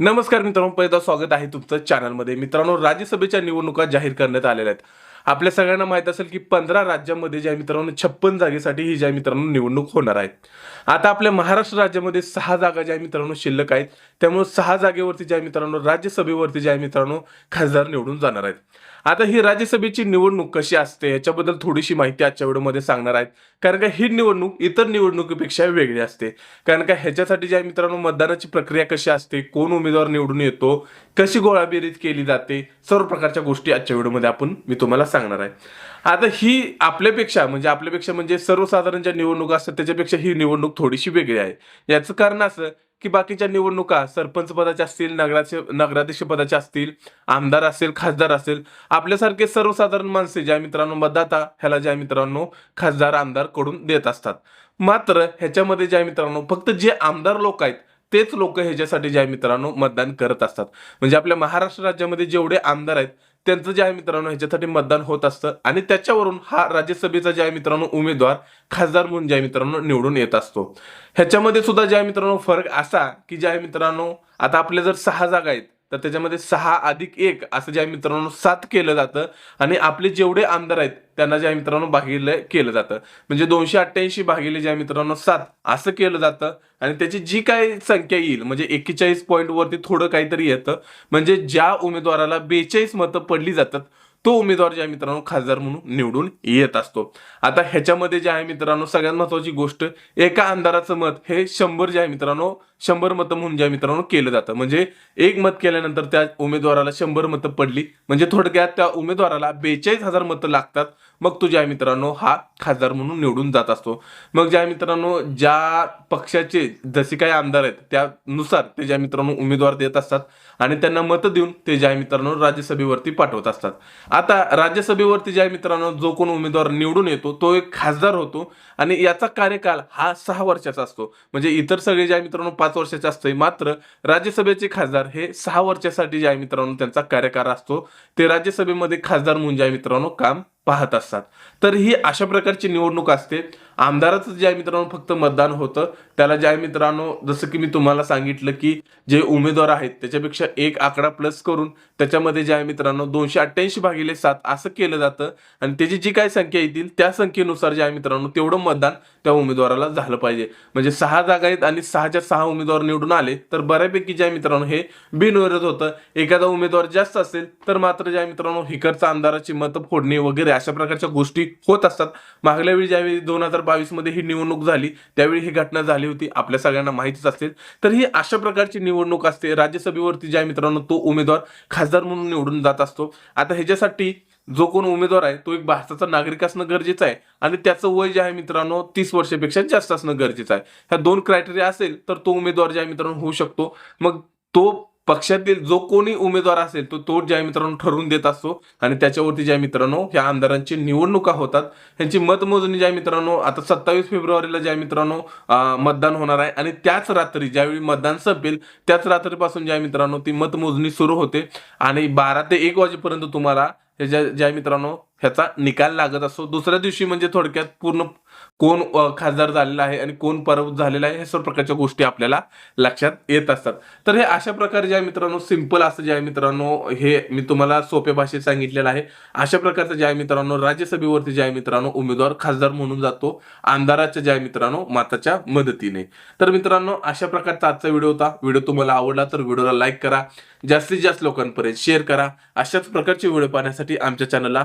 नमस्कार मित्रांनो पहिला स्वागत आहे तुमचं चॅनलमध्ये मित्रांनो राज्यसभेच्या निवडणुका जाहीर करण्यात आलेल्या आहेत. आपल्या सगळ्यांना माहीत असेल की पंधरा राज्यामध्ये ज्या मित्रांनो छप्पन जागेसाठी ही ज्या मित्रांनो निवडणूक होणार आहे. आता आपल्या महाराष्ट्र राज्यामध्ये सहा जागा ज्या मित्रांनो शिल्लक आहेत त्यामुळे सहा जागेवरती ज्या मित्रांनो राज्यसभेवरती ज्या मित्रांनो खासदार निवडून जाणार आहेत. आता ही राज्यसभेची निवडणूक कशी असते याच्याबद्दल थोडीशी माहिती आजच्या व्हिडिओमध्ये सांगणार आहेत. कारण का ही निवडणूक इतर निवडणुकीपेक्षा वेगळी असते. कारण का ह्याच्यासाठी ज्या मित्रांनो मतदानाची प्रक्रिया कशी असते कोण उमेदवार निवडून येतो कशी गोळाबेरीज केली जाते सर्व प्रकारच्या गोष्टी आजच्या व्हिडिओमध्ये आपण मी तुम्हाला सांगणार आहे. आता ही आपल्यापेक्षा म्हणजे आपल्यापेक्षा म्हणजे सर्वसाधारण ज्या निवडणुका असतात त्याच्यापेक्षा ही निवडणूक थोडीशी वेगळी आहे. याचं कारण असं की बाकीच्या निवडणुका सरपंच पदाच्या असतील नगराचे नगराध्यक्ष पदाच्या असतील आमदार असेल खासदार असेल आपल्यासारखे सर्वसाधारण माणसे ज्या मित्रांनो मतदाता ह्याला ज्या मित्रांनो खासदार आमदारकडून देत असतात. मात्र ह्याच्यामध्ये ज्या मित्रांनो फक्त जे आमदार लोक आहेत तेच लोक ह्याच्यासाठी ज्या मित्रांनो मतदान करत असतात. म्हणजे आपल्या महाराष्ट्र राज्यामध्ये जेवढे आमदार आहेत त्यांचं जे आहे मित्रांनो ह्याच्यासाठी मतदान होत असतं. आणि त्याच्यावरून हा राज्यसभेचा जे आहे मित्रांनो उमेदवार खासदार म्हणून ज्या मित्रांनो निवडून येत असतो. ह्याच्यामध्ये सुद्धा ज्या मित्रांनो फरक असा की ज्या मित्रांनो आता आपल्या जर सहा जागा आहेत तर त्याच्यामध्ये सहा अधिक एक असं ज्या मित्रांनो सात केलं जातं आणि आपले जेवढे आमदार आहेत त्यांना ज्या मित्रांनो भागिले केलं जातं. म्हणजे दोनशे अठ्ठ्याऐंशी भागिले ज्या मित्रांनो सात असं केलं जातं आणि त्याची जी काय संख्या येईल म्हणजे एक्केचाळीस पॉईंटवरती थोडं काहीतरी येतं. म्हणजे ज्या उमेदवाराला बेचाळीस मतं पडली जातात तो उमेदवार ज्या मित्रांनो खासदार म्हणून निवडून येत असतो. आता ह्याच्यामध्ये जे आहे मित्रांनो सगळ्यात महत्वाची गोष्ट एका आमदाराचं मत हे शंभर जे आहे मित्रांनो शंभर मतं म्हणून ज्या मित्रांनो केलं जातं. म्हणजे एक मत केल्यानंतर त्या उमेदवाराला शंभर मतं पडली. म्हणजे थोडक्यात त्या उमेदवाराला बेचाळीस हजार मतं लागतात. मग तो ज्या मित्रांनो हा खासदार म्हणून निवडून जात असतो. मग ज्या मित्रांनो ज्या पक्षाचे जसे काही आमदार आहेत त्यानुसार ते ज्या मित्रांनो उमेदवार देत असतात आणि त्यांना मतं देऊन ते ज्या मित्रांनो राज्यसभेवरती पाठवत असतात. आता राज्यसभेवरती ज्या मित्रांनो जो कोण उमेदवार निवडून येतो तो एक खासदार होतो आणि याचा कार्यकाल हा सहा वर्षाचा असतो. म्हणजे इतर सगळे ज्या मित्रांनो पाच पाच वर्षाचे असतोय. मात्र राज्यसभेचे खासदार हे सहा वर्षासाठी ज्या मित्रांनो त्यांचा कार्यकाळ असतो ते राज्यसभेमध्ये खासदार म्हणून ज्या मित्रांनो काम पाहत असतात. तर ही अशा प्रकारची निवडणूक असते. आमदाराचं ज्या मित्रांनो फक्त मतदान होतं त्याला ज्या मित्रांनो जसं की मी तुम्हाला सांगितलं की जे उमेदवार आहेत त्याच्यापेक्षा एक आकडा प्लस करून त्याच्यामध्ये ज्या मित्रांनो दोनशे अठ्ठ्याऐंशी भागिले सात असं केलं जातं आणि त्याची जी काय संख्या येतील त्या संख्येनुसार ज्या मित्रांनो तेवढं मतदान त्या उमेदवाराला झालं पाहिजे. म्हणजे सहा जागा आहेत आणि सहाच्या सहा उमेदवार निवडून आले तर बऱ्यापैकी ज्या मित्रांनो हे बिनविरोध होतं. एखादा उमेदवार जास्त असेल तर मात्र ज्या मित्रांनो हिकडचा आमदाराची मतं फोडणे वगैरे अशा प्रकारच्या गोष्टी होत असतात. मागल्या वेळी ज्यावेळी दोन हजार बावीसमध्ये ही निवडणूक झाली त्यावेळी ही घटना झाली होती. आपल्या सगळ्यांना माहितीच असेल तर ही अशा प्रकारची निवडणूक असते. राज्यसभेवरती ज्या मित्रांनो तो उमेदवार खासदार म्हणून निवडून जात असतो. आता ह्याच्यासाठी जो कोण उमेदवार आहे तो एक भारताचा नागरिक असणं गरजेचं आहे आणि त्याचं वय जे आहे मित्रांनो तीस वर्षापेक्षा जास्त असणं गरजेचं आहे. ह्या दोन क्रायटेरिया असेल तर तो उमेदवार जे आहे मित्रांनो होऊ शकतो. मग तो पक्षातील जो कोणी उमेदवार असेल तो तो ज्या मित्रांनो ठरवून देत असतो आणि त्याच्यावरती ज्या मित्रांनो ह्या आमदारांची निवडणुका होतात. ह्यांची मतमोजणी ज्या मित्रांनो आता सत्तावीस फेब्रुवारीला ज्या मित्रांनो मतदान होणार आहे आणि त्याच रात्री ज्यावेळी मतदान संपेल त्याच रात्रीपासून ज्या मित्रांनो ती मतमोजणी सुरू होते. आणि बारा ते एक वाजेपर्यंत तुम्हाला ज्या ज्या मित्रांनो ह्याचा निकाल लागत असतो. दुसऱ्या दिवशी म्हणजे थोडक्यात पूर्ण कोण खासदार झालेला आहे आणि कोण पराभूत झालेला आहे हे सर्व प्रकारच्या गोष्टी आपल्याला लक्षात येत असतात. तर हे अशा प्रकारे ज्या मित्रांनो सिंपल असं जे आहे मित्रांनो हे मी तुम्हाला सोप्या भाषेत सांगितलेलं आहे. अशा प्रकारचं जे आहे मित्रांनो राज्यसभेवरती जे आहे मित्रांनो उमेदवार खासदार म्हणून जातो आमदाराच्या ज्या मित्रांनो माताच्या मदतीने. तर मित्रांनो अशा प्रकारचा आजचा व्हिडिओ होता. व्हिडिओ तुम्हाला आवडला तर व्हिडिओला लाईक करा. जास्तीत जास्त लोकांपर्यंत शेअर करा. अशाच प्रकारचे व्हिडिओ पाहण्यासाठी आमच्या चॅनलला